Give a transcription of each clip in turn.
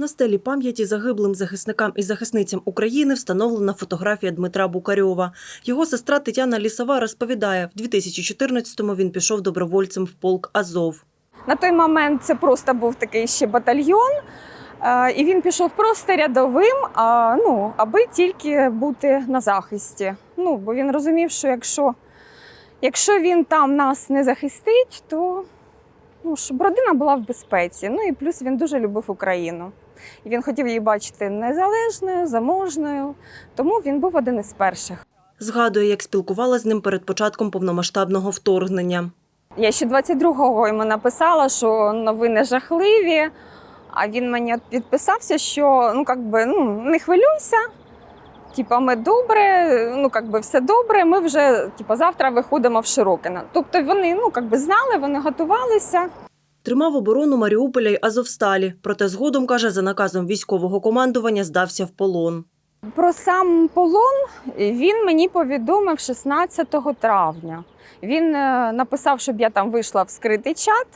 На стелі пам'яті загиблим захисникам і захисницям України встановлена фотографія Дмитра Букарьова. Його сестра Тетяна Лісова розповідає, в 2014-му він пішов добровольцем в полк Азов. На той момент це просто був такий ще батальйон, е, і він пішов просто рядовим, ну, аби тільки бути на захисті. Ну, бо він розумів, що якщо, якщо він там нас не захистить, то ну, щоб родина була в безпеці. Ну і плюс він дуже любив Україну. І він хотів її бачити незалежною, заможною, тому він був один із перших. Згадує, як спілкувалася з ним перед початком повномасштабного вторгнення. Я ще 22-го йому написала, що новини жахливі. А він мені підписався, що ну как би ну не хвилюйся. Типа, ми добре, ну как би все добре. Ми вже типа завтра виходимо в Широкино. Тобто вони ну как би знали, вони готувалися. Тримав оборону Маріуполя й Азовсталі, проте згодом, каже, за наказом військового командування здався в полон. Про сам полон він мені повідомив 16 травня. Він е, написав, щоб я там вийшла в скритий чат.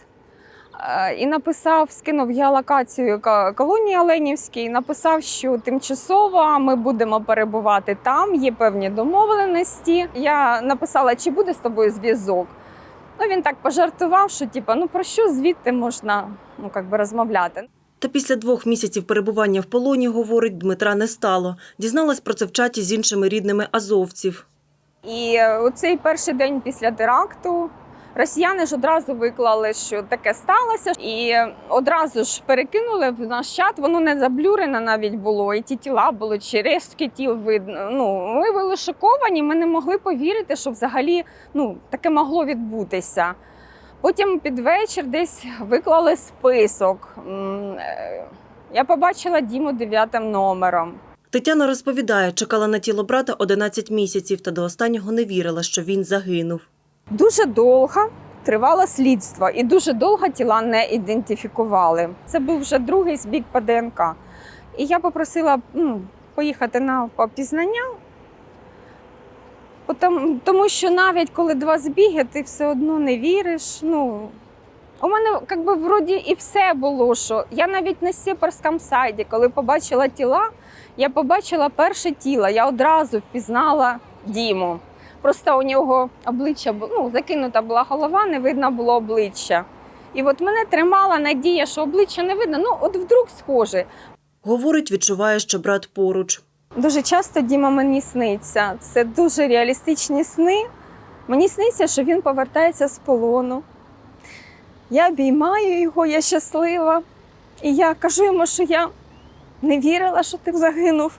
Е, І написав, скинув геолокацію ка- колонії Оленівській, написав, що тимчасово ми будемо перебувати там, є певні домовленості. Я написала, чи буде з тобою зв'язок. Ну, він так пожартував, що типу, ну про що звідти можна ну, как би, розмовляти. Та після двох місяців перебування в полоні, говорить, Дмитра не стало. Дізналась про це в чаті з іншими рідними азовців. І у цей перший день після теракту росіяни ж одразу виклали, що таке сталося, і одразу ж перекинули в наш чат. Воно не заблюрене навіть було, і ті тіла були, чи рештки тіл видно. Ну ми були шоковані. Ми не могли повірити, що взагалі ну таке могло відбутися. Потім під вечір десь виклали список. Е, Я побачила Діму дев'ятим номером. Тетяна розповідає, чекала на тіло брата 11 місяців та до останнього не вірила, що він загинув. Дуже довго тривало слідство, і дуже довго тіла не ідентифікували. Це був вже другий збіг по ДНК. І я попросила ну, поїхати на опізнання, тому що навіть коли два збіги, ти все одно не віриш. Ну, у мене як би, вроді і все було. що Я навіть на сепарському сайті, коли побачила тіла, я побачила перше тіло, я одразу впізнала Діму. Просто у нього обличчя ну, закинута була голова, не видно було обличчя. І от мене тримала надія, що обличчя не видно. Ну, от вдруг схоже. Говорить, відчуває, що брат поруч. Дуже часто Діма мені сниться. Це дуже реалістичні сни. Мені сниться, що він повертається з полону. Я обіймаю його, я щаслива. І я кажу йому, що я не вірила, що ти загинув.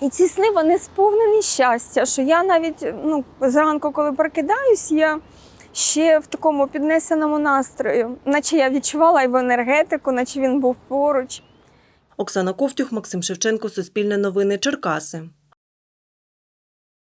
І ці сни вони сповнені щастя, що я навіть ну, зранку, коли прокидаюсь, я ще в такому піднесеному настрою, наче я відчувала його енергетику, наче він був поруч. Оксана Ковтюх, Максим Шевченко, Суспільне новини, Черкаси.